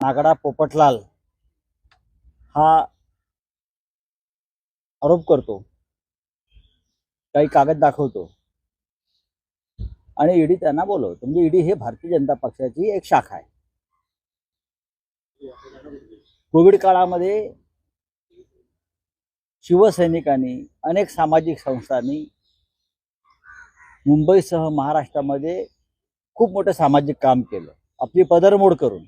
नागडा पोपटलाल हा आरोप करतो. काही कागद दाखवतो. आणि ईडी त्यांना बोलवतो. म्हणजे ईडी हे भारतीय जनता पक्षाची एक शाखा आहे. कोविड काळामध्ये शिवसैनिकांनी अनेक सामाजिक संस्थांनी मुंबईसह महाराष्ट्रामध्ये खूप मोठं सामाजिक काम केलं. आपली पदरमोड करून.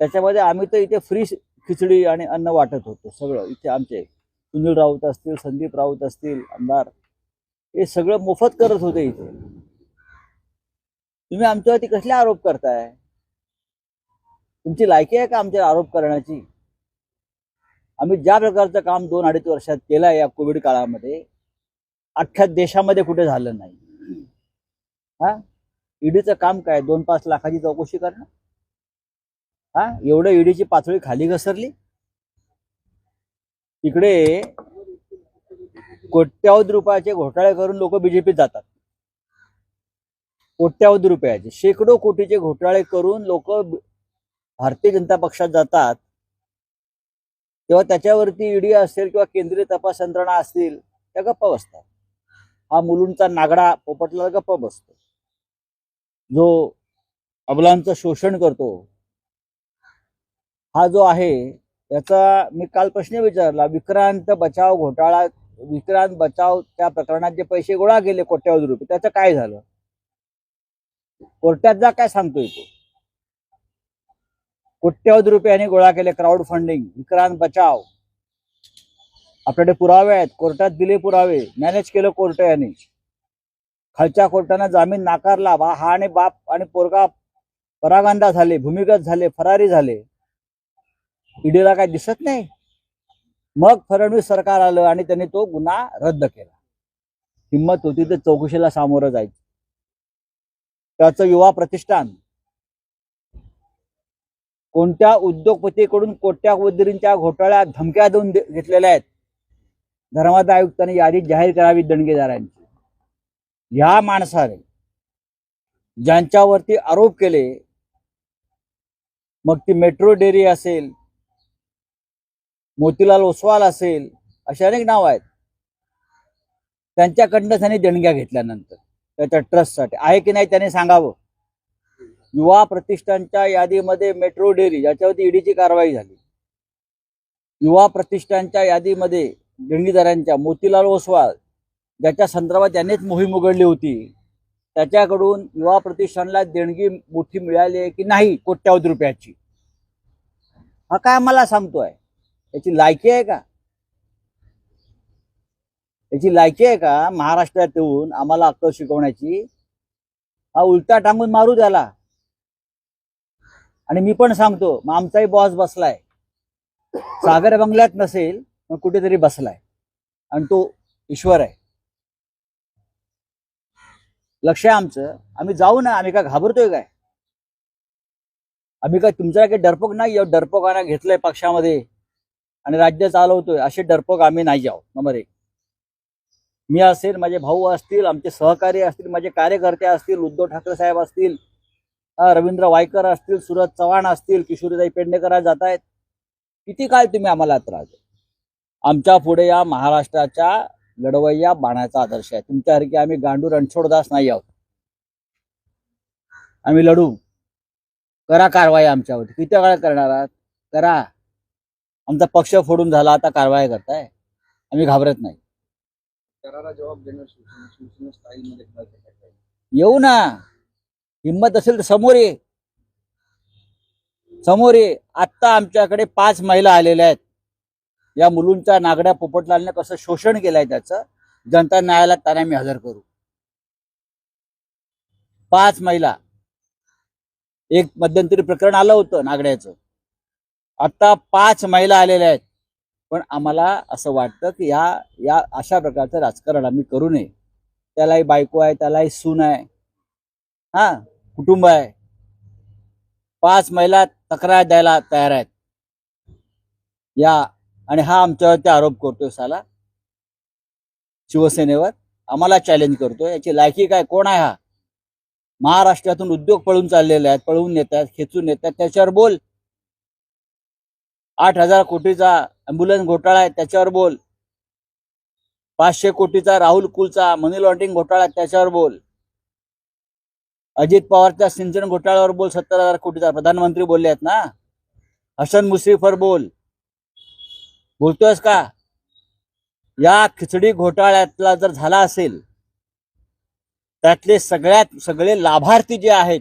त्याच्यामध्ये आम्ही तर इथे फ्री खिचडी आणि अन्न वाटत होतो सगळं. इथे आमचे सुनील राऊत असतील संदीप राऊत असतील आमदार हे सगळं मोफत करत होते इथे. तुम्ही आमच्यावरती कसले आरोप करताय? तुमची लायकी आहे का आमच्यावर आरोप करण्याची? आम्ही ज्या प्रकारचं काम दोन अडीच वर्षात केलं या कोविड काळामध्ये अख्ख्या देशामध्ये कुठे झालं नाही. हा? ईडीचं काम काय? दोन पाच लाखाची चौकशी करणं? हा? एवढं ईडीची पातळी खाली घसरली? इकडे कोट्यावधी रुपयाचे घोटाळे करून लोक बीजेपीत जातात. कोट्यावधी रुपयाचे शेकडो कोटीचे घोटाळे करून लोक भारतीय जनता पक्षात जातात. तेव्हा त्याच्यावरती ईडी असेल किंवा केंद्रीय तपास यंत्रणा असतील त्या गप्पा बसतात. हा मुलूंचा नागडा पोपटला गप्पा बसतो. जो अबलांचं शोषण करतो हा जो आहे याचा मी काल प्रश्न विचारला विक्रांत बचाव घोटाळा विक्रांत बचाव त्या प्रकरणात जे पैसे गोळा केले कोट्यावधी रुपये त्याचं काय झालं? कोर्टात जा काय सांगतोय तो? कोट्यावधी रुपयाने गोळा केले क्राऊड फंडिंग विक्रांत बचाव. आपल्याकडे पुरावे आहेत कोर्टात दिले पुरावे मॅनेज केलं कोर्ट यांनी. खालच्या कोर्टानं जामीन नाकारला बा हा आणि बाप आणि पोरगा परागंदा झाले भूमिगत झाले फरारी झाले. ईडीला काय दिसत नाही. मग फडणवीस सरकार आलं आणि त्यांनी तो गुन्हा रद्द केला. हिंमत होती तर चौकशीला सामोरं जायचं. त्याचं युवा प्रतिष्ठान. कोणत्या उद्योगपतीकडून कोट्यावधींच्या घोटाळ्यात धमक्या देऊन घेतलेल्या आहेत? धर्मादाय आयुक्तांनी यादी जाहीर करावी दणगेदारांची. ह्या माणसाने ज्यांच्यावरती आरोप केले मग ती मेट्रो डेअरी असेल मोतीलाल ओसवाल असेल अशी अनेक नाव आहेत. त्यांच्याकडनं त्यांनी देणग्या घेतल्यानंतर त्याच्या ट्रस्टसाठी. आहे की नाही त्याने सांगावं? युवा प्रतिष्ठानच्या यादीमध्ये मेट्रो डेअरी याच्यावरती ईडीची कारवाई झाली. युवा प्रतिष्ठानच्या यादीमध्ये देणगीदारांच्या मोतीलाल ओसवाल ज्याच्या संदर्भात त्यांनीच मोहीम उघडली होती. त्याच्याकडून युवा प्रतिष्ठानला देणगी मोठी मिळाली आहे की नाही कोट्यावधी रुपयाची? हा काय मला सांगतोय? याची लायकी आहे का? याची लायकी आहे का महाराष्ट्रात येऊन आम्हाला अक्कल शिकवण्याची? हा उलटा टांगून मारू द्याला आणि मी पण सांगतो मग आमचाही बॉस बसलाय. सागर बंगल्यात नसेल मग कुठेतरी बसलाय. आणि तो ईश्वर आहे. लक्ष आहे आमचं. आम्ही जाऊ ना आम्ही काय घाबरतोय काय? आम्ही काय तुमच्या काही डरपोक नाही डरपोकांना घेतलंय पक्षामध्ये. आणि राज्य चालवतोय असे डरपोक आम्ही नाही जाऊ. नंबर एक. मी असेल माझे भाऊ असतील आमचे सहकारी असतील माझे कार्यकर्ते असतील उद्धव ठाकरे साहेब असतील रवींद्र वायकर असतील सुरज चव्हाण असतील किशोरीताई पेडणेकर जात आहेत. किती काय तुम्ही आम्हाला त्रास आमच्या पुढे या महाराष्ट्राच्या लढवय्या बाणाचा आदर्श आहे. तुमच्यासारखे आम्ही गांडू रणछोडदास नाही आहोत. आम्ही लढू. करा कारवाई आमच्यावरती. किती वेळा करणार आहात? करा. आमचा पक्ष फोडून झाला आता कारवाई करताय. आम्ही घाबरत नाही. जबाब देणार? येऊ ना. हिंमत असेल तर समोर ये. समोर ये. आत्ता आमच्याकडे पाच महिला आलेल्या आहेत. या मुलूंच्या नागड्या पोपटलालने कसं शोषण केलंय त्याचं जनता न्यायालयात त्यांना मी हजर करू. पाच महिला. एक मध्यंतरी प्रकरण आलं होतं नागड्याचं. आता पाच महिला आलेल्या आहेत. पण आम्हाला असं वाटतं की या या अशा प्रकारचं राजकारण आम्ही करू नये. त्यालाही बायको आहे त्यालाही सून आहे. हा कुटुंब आहे. पाच महिला तक्रार द्यायला तयार आहेत. या आणि हा आमच्यावरती आरोप करतोय साला. शिवसेनेवर आम्हाला चॅलेंज करतोय. याची लायकी काय कोण आहे हा? महाराष्ट्रातून उद्योग पळून चाललेले आहेत पळवून नेतात खेचून नेतात त्याच्यावर बोल. आठ हजार कोटीचा अँब्युलन्स घोटाळा आहे त्याच्यावर बोल. पाचशे कोटीचा राहुल कुलचा मनी लॉन्ड्रिंग घोटाळा आहे त्याच्यावर बोल. अजित पवारच्या सिंचन घोटाळ्यावर बोल सत्तर हजार कोटीचा. प्रधानमंत्री बोलले आहेत ना? हसन मुश्रीफवर बोल. बोलतोयस का? या खिचडी घोटाळ्यातला जर झाला असेल त्यातले सगळ्यात सगळे लाभार्थी जे आहेत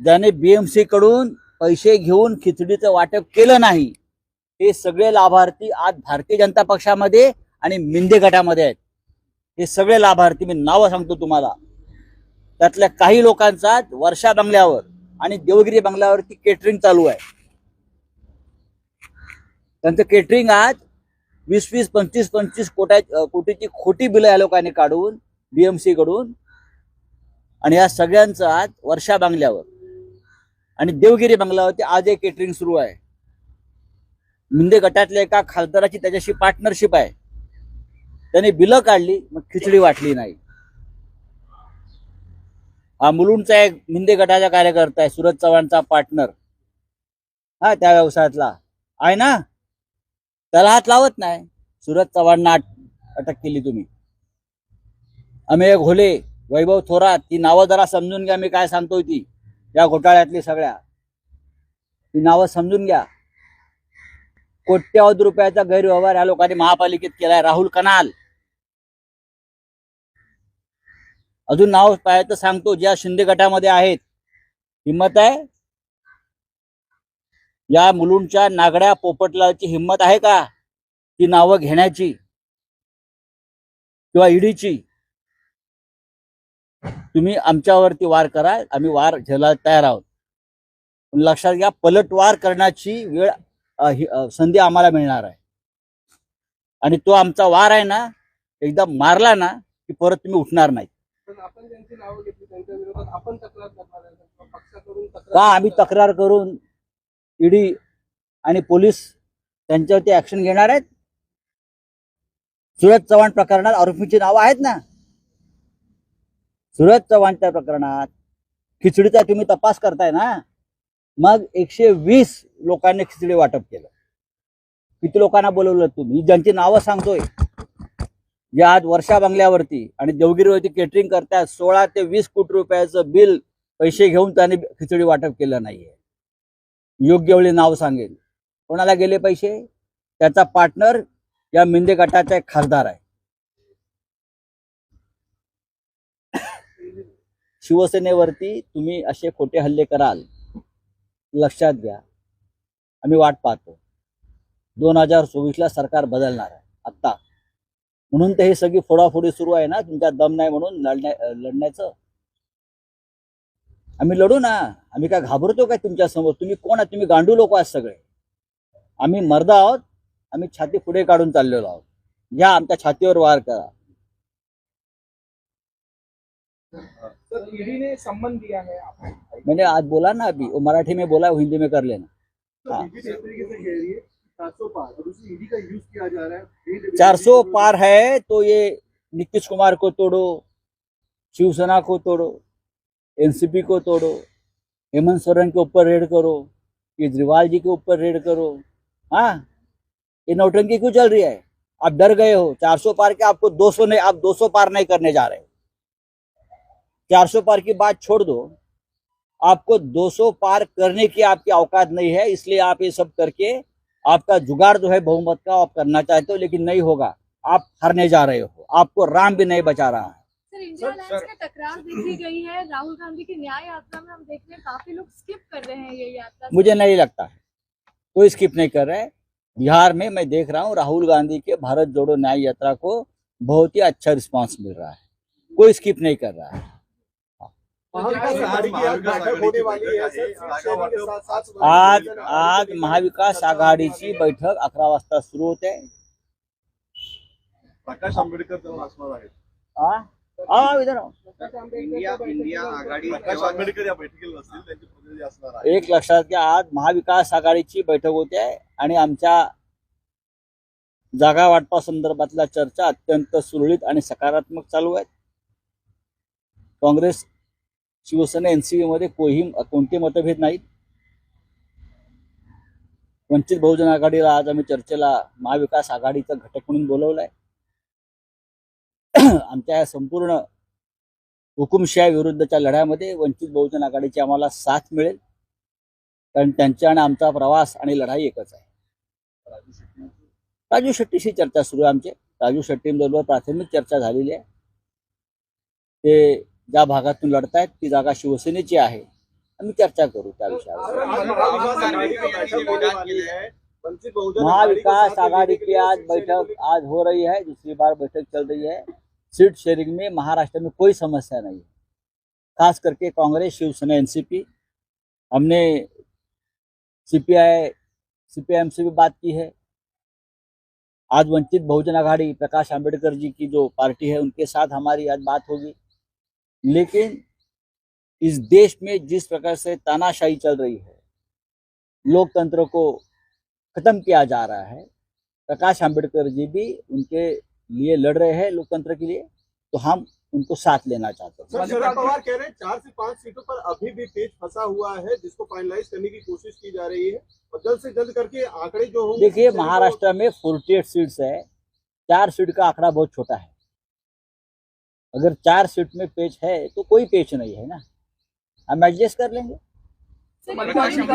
ज्याने बीएमसी कडून पैसे घेऊन खिचडीचं वाटप केलं नाही हे सगळे लाभार्थी आज भारतीय जनता पक्षामध्ये आणि मिंदे गटामध्ये आहेत. हे सगळे लाभार्थी मी नावं सांगतो तुम्हाला. त्यातल्या काही लोकांचा वर्षा बंगल्यावर आणि देवगिरी बंगल्यावरती केटरिंग चालू आहे. त्यांचं केटरिंग आज वीस वीस पंचवीस पंचवीस कोटा कोटीची खोटी बिलं या लोकांनी काढून बीएमसी कडून आणि या सगळ्यांचं आज वर्षा बांगल्यावर. आणि देवगिरी बंगलावरती आज एक केटरिंग सुरू आहे. मिंदे गटातल्या एका खासदाराची त्याच्याशी पार्टनरशिप आहे. त्याने बिलं काढली मग खिचडी वाटली नाही. हा मुलुंडचा एक मिंदे गटाचा कार्यकर्ता आहे सुरज चव्हाणचा पार्टनर हा त्या व्यवसायातला. आहे ना? त्याला हात लावत नाही. सुरज चव्हाणना अटक केली तुम्ही. अमेय घोले वैभव थोरात ती नावं जरा समजून घ्या मी काय सांगतोय ती. या घोटाळ्यातली सगळ्या. ती नावं समजून घ्या. कोट्यावधी रुपयाचा गैरव्यवहार या लोकांनी महापालिकेत केलाय. राहुल कनाल. अजून नाव पाहायचं सांगतो ज्या शिंदे गटामध्ये आहेत. हिंमत आहे? या मुलुंडच्या नागड्या पोपटलाची हिंमत आहे का? ती नावं घेण्याची किंवा ईडीची? तुम्ही आमच्यावरती वार करा आम्ही वार घ्यायला तयार आहोत. लक्षात घ्या पलटवार करण्याची वेळ ही, संधी आम्हाला मिळणार आहे. आणि तो आमचा वार आहे ना एकदा मारला ना की परत तुम्ही उठणार नाही. का आम्ही तक्रार करून ईडी आणि पोलीस त्यांच्यावरती ऍक्शन घेणार आहेत. सुरज चव्हाण प्रकरणात आरोपींची नावं आहेत ना? सुरज चव्हाणच्या प्रकरणात खिचडीचा तुम्ही तपास करताय ना मग एकशे वीस लोकांनी खिचडी वाटप केलं. किती लोकांना बोलवलं तुम्ही? ज्यांची नावं सांगतोय. जे आज वर्षा बंगल्यावरती आणि देवगिरीवरती केटरिंग करतात सोळा ते वीस कोटी रुपयाचं बिल पैसे घेऊन त्यांनी खिचडी वाटप केलं नाहीये. योग्य वेळी नाव सांगेल कोणाला गेले पैसे? त्याचा पार्टनर या मिंदे गटाचा एक खासदार आहे. शिवसेनेवरती तुम्ही असे खोटे हल्ले कराल लक्षात घ्या. आम्ही वाट पाहतो. दोन हजार चोवीसला सरकार बदलणार आहे आत्ता. म्हणून तर हे सगळी फोडाफोडी सुरू आहे ना तुमच्या दम नाही म्हणून लढण्या लढण्याचं. आम्ही लढू ना. आम्ही काय घाबरतो काय तुमच्यासमोर तुम्ही कोण आहात तुम्ही गांडू लोक आहात सगळे. आम्ही मर्द आहोत. आम्ही छाती पुढे काढून चाललेलो आहोत. घ्या आमच्या छातीवर वार करा. सर ईडी ने सम्मन दिया है आपको? मैंने आज बोला ना अभी वो मराठी में बोला वो हिंदी में कर लेना। है। चार सौ पार। है तो ये नीतीश कुमार को तोड़ो शिवसेना को तोड़ो एनसीपी को तोड़ो हेमंत सोरेन के ऊपर रेड करो केजरीवाल जी के ऊपर रेड करो। हाँ ये नौटंकी क्यों चल रही है? आप डर गए हो 400 पार के आपको 200 नहीं आप 200 पार नहीं करने जा रहे हो। 400 पार की बात छोड़ दो। आपको 200 पार करने की आपकी औकात नहीं है इसलिए आप ये सब करके आपका जुगाड़ जो है बहुमत का आप करना चाहते हो लेकिन नहीं होगा। आप हारने जा रहे हो। आपको राम भी नहीं बचा रहा है। सर इंडिया अलायंस में टकरार देखी गई है। राहुल गांधी की न्याय यात्रा में हम देख रहे हैं काफ़ी लोग स्किप कर रहे हैं ये यात्रा। मुझे नहीं लगता है। कोई स्किप नहीं कर रहा है। बिहार में मैं देख रहा हूँ राहुल गांधी के भारत जोड़ो न्याय यात्रा को बहुत ही अच्छा रिस्पांस मिल रहा है। कोई स्किप नहीं कर रहा है। आज साथ आज आज महाविकास आघाडीची बैठक अकरा वाजता सुरू होते. प्रकाश आंबेडकर तेव्हा असणार आहेत. इधर आओ. इंडिया इंडिया आघाडी प्रकाश आंबेडकर या बैठकीला नसतील त्यांचे प्रतिनिधी असणार आहेत. एक लक्षात घ्या आज महाविकास आघाडीची बैठक होते आहे आणि आमच्या जागा वाटपा संदर्भातल्या चर्चा अत्यंत सुरळीत आणि सकारात्मक चालू आहेत. काँग्रेस शिवसेना एनसीबी मध्ये कोही कोणते मतभेद नाहीत. वंचित बहुजन आघाडीला आज आम्ही चर्चेला महाविकास आघाडीचा घटक म्हणून बोलवलाय. आमच्या या संपूर्ण हुकुमशाही विरुद्धच्या लढ्यामध्ये वंचित बहुजन आघाडीची आम्हाला साथ मिळेल. कारण त्यांच्या आणि आमचा प्रवास आणि लढाई एकच आहे. राजू शेट्टीशी चर्चा सुरू आहे आमची. राजू शेट्टींबरोबर प्राथमिक चर्चा झालेली आहे. ते ज्या भागातून लढतायत, ती जागा शिवसेनेची आहे. आम्ही चर्चा करू त्या विषयावर. महाविकास आघाड़ी की है आज बैठक आज हो रही है, दूसरी बार बैठक चल रही है. सीट शेयरिंग में महाराष्ट्र में कोई समस्या नहीं है. खास करके कांग्रेस, शिवसेना, एनसीपी. हमने सीपीआई, सीपीआईएम से भी बात की है. आज वंचित बहुजन आघाड़ी प्रकाश आंबेडकर जी की जो पार्टी है, उनके साथ हमारी आज बात होगी. लेकिन इस देश में जिस प्रकार से तानाशाही चल रही है लोकतंत्र को खत्म किया जा रहा है प्रकाश आंबेडकर जी भी उनके लिए लड़ रहे हैं लोकतंत्र के लिए तो हम उनको साथ लेना चाहते हैं। शरद पवार कह रहे हैं चार से पाँच सीटों पर अभी भी पेच फंसा हुआ है जिसको फाइनलाइज करने की कोशिश की जा रही है और जल्द से जल्द करके आंकड़े जो होंगे देखिए महाराष्ट्र में 48 सीट्स है चार सीट का आंकड़ा बहुत छोटा है। अगर चार सीट में पेच है तो कोई पेच नहीं है ना। हम एडजस्ट कर लेंगे। आया vendetta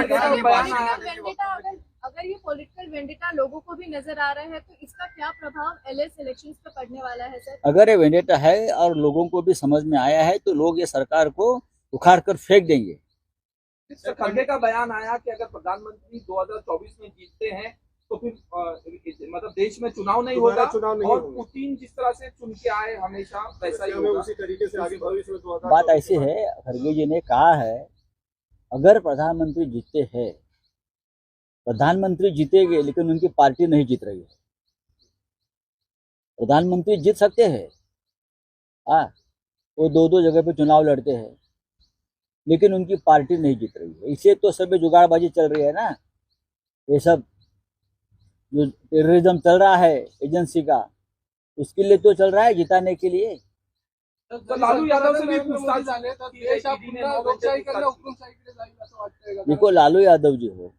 अगर ये पॉलिटिकल वेंडेटा लोगों को भी नज़र आ रहा है तो इसका क्या प्रभाव एलएस इलेक्शंस पे पड़ने वाला है सर अगर ये वेंडेटा है और लोगों को भी समझ में आया है तो लोग ये सरकार को उखाड़ कर फेंक देंगे। खड़गे का बयान आया कि अगर प्रधानमंत्री 2024 में जीतते हैं तो फिर मतलब देश में चुनाव नहीं होगा चुनाव नहीं और पुतिन जिस तरह से चुन के आए हमेशा वैसा ही होगा। उसी तरीके से आगे भविष्य में 2024 बात ऐसी है खड़गे जी ने कहा है अगर प्रधानमंत्री जीतते हैं प्रधानमंत्री जीतेंगे लेकिन उनकी पार्टी नहीं जीत रही है। प्रधानमंत्री जीत सकते हैं हाँ वो दो दो जगह पे चुनाव लड़ते हैं लेकिन उनकी पार्टी नहीं जीत रही है। इसे तो सभी जुगाड़बाजी चल रही है ना ये सब जो टेररिज्म चल रहा है एजेंसी का उसके लिए तो चल रहा है जिताने के लिए? तर लालू यादव से भी पूछताछ झाले तर देश पुन्हा नऊ लोकशाहीकडनं त्यांच्या हुकुमशाहीकडे जाईल असं वाटतंय देखो लालू यादव जी हो